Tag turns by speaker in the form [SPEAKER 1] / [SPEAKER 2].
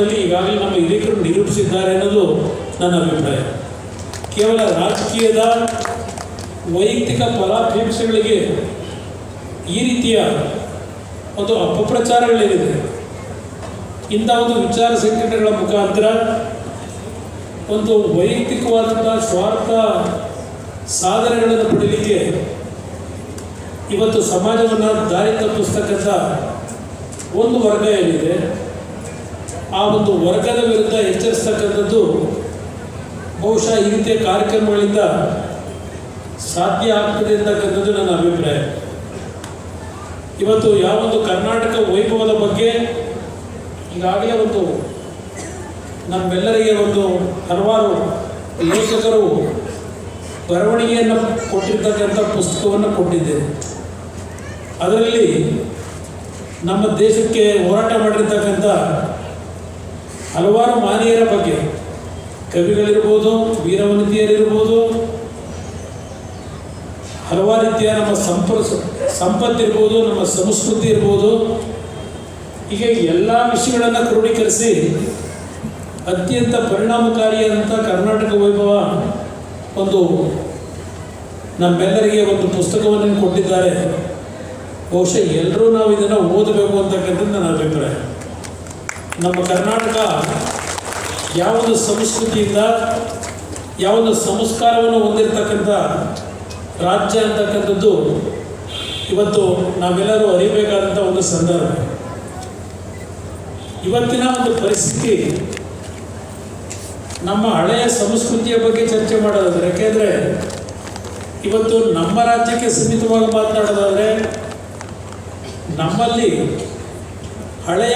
[SPEAKER 1] ವಿಚಾರಗಳಲ್ಲಿ ಈಗಾಗಲೇ ನಮ್ಮ ಹಿರಿಯರು ನಿರೂಪಿಸಿದ್ದಾರೆ ಅನ್ನೋದು ನನ್ನ ಅಭಿಪ್ರಾಯ. ಕೇವಲ ರಾಜಕೀಯದ ವೈಯಕ್ತಿಕ ಫಲಾಪೇಕ್ಷೆಗಳಿಗೆ ಈ ರೀತಿಯ ಒಂದು ಅಪಪ್ರಚಾರಗಳೇನಿದೆ ಇಂಥ ಒಂದು ವಿಚಾರ ಸಂಘಟನೆಗಳ ಮುಖಾಂತರ ಒಂದು ವೈಯಕ್ತಿಕವಾದಂಥ ಸ್ವಾರ್ಥ ಸಾಧನೆಗಳನ್ನು ಪಡೀಲಿಕ್ಕೆ ಇವತ್ತು ಸಮಾಜವನ್ನು ದಾರಿ ತಪ್ಪಿಸ್ತಕ್ಕಂಥ ಒಂದು ವರ್ಗ ಏನಿದೆ ಆ ಒಂದು ವರ್ಗದ ವಿರುದ್ಧ ಎಚ್ಚರಿಸ್ತಕ್ಕಂಥದ್ದು ಬಹುಶಃ ಈ ರೀತಿಯ ಕಾರ್ಯಕ್ರಮಗಳಿಂದ ಸಾಧ್ಯ ಆಗ್ತದೆ ಅಂತಕ್ಕಂಥದ್ದು ನನ್ನ ಅಭಿಪ್ರಾಯ. ಇವತ್ತು ಯಾವೊಂದು ಕರ್ನಾಟಕ ವೈಭವದ ಬಗ್ಗೆ ಈಗಾಗಲೇ ಒಂದು ನಮ್ಮೆಲ್ಲರಿಗೆ ಒಂದು ಹಲವಾರು ಲೇಖಕರು ಬರವಣಿಗೆಯನ್ನು ಕೊಟ್ಟಿರ್ತಕ್ಕಂಥ ಪುಸ್ತಕವನ್ನು ಕೊಟ್ಟಿದ್ದೇನೆ. ಅದರಲ್ಲಿ ನಮ್ಮ ದೇಶಕ್ಕೆ ಹೋರಾಟ ಮಾಡಿರ್ತಕ್ಕಂಥ ಹಲವಾರು ಮಾನೀಯರ ಬಗ್ಗೆ. ಕವಿಗಳಿರ್ಬೋದು, ವೀರವನಿತೆಯರಿರ್ಬೋದು, ಹಲವಾರು ರೀತಿಯ ನಮ್ಮ ಸಂಪ ಸಂಪತ್ತಿರ್ಬೋದು, ನಮ್ಮ ಸಂಸ್ಕೃತಿ ಇರ್ಬೋದು. ಹೀಗೆ ಎಲ್ಲ ವಿಷಯಗಳನ್ನು ಕ್ರೋಢೀಕರಿಸಿ ಅತ್ಯಂತ ಪರಿಣಾಮಕಾರಿಯಾದಂಥ ಕರ್ನಾಟಕ ವೈಭವ ಒಂದು ನಮ್ಮೆಲ್ಲರಿಗೆ ಒಂದು ಪುಸ್ತಕವನ್ನು ಕೊಟ್ಟಿದ್ದಾರೆ. ಬಹುಶಃ ಎಲ್ಲರೂ ನಾವು ಇದನ್ನು ಓದಬೇಕು ಅಂತಕ್ಕಂಥದ್ದು ನನ್ನ ಅಭಿಪ್ರಾಯ. ನಮ್ಮ ಕರ್ನಾಟಕ ಯಾವುದು ಸಂಸ್ಕೃತಿಯಿಂದ, ಯಾವುದು ಸಂಸ್ಕಾರವನ್ನು ಹೊಂದಿರತಕ್ಕಂಥ ರಾಜ್ಯ ಅಂತಕ್ಕಂಥದ್ದು ಇವತ್ತು ನಾವೆಲ್ಲರೂ ಅರಿಬೇಕಾದಂಥ ಒಂದು ಸಂದರ್ಭ. ಇವತ್ತಿನ ಒಂದು ಪರಿಸ್ಥಿತಿ ನಮ್ಮ ಹಳೆಯ ಸಂಸ್ಕೃತಿಯ ಬಗ್ಗೆ ಚರ್ಚೆ ಮಾಡೋದಾದರೆ, ಯಾಕೆಂದರೆ ಇವತ್ತು ನಮ್ಮ ರಾಜ್ಯಕ್ಕೆ ಸೀಮಿತವಾಗಿ ಮಾತನಾಡೋದಾದರೆ, ನಮ್ಮಲ್ಲಿ ಹಳೆಯ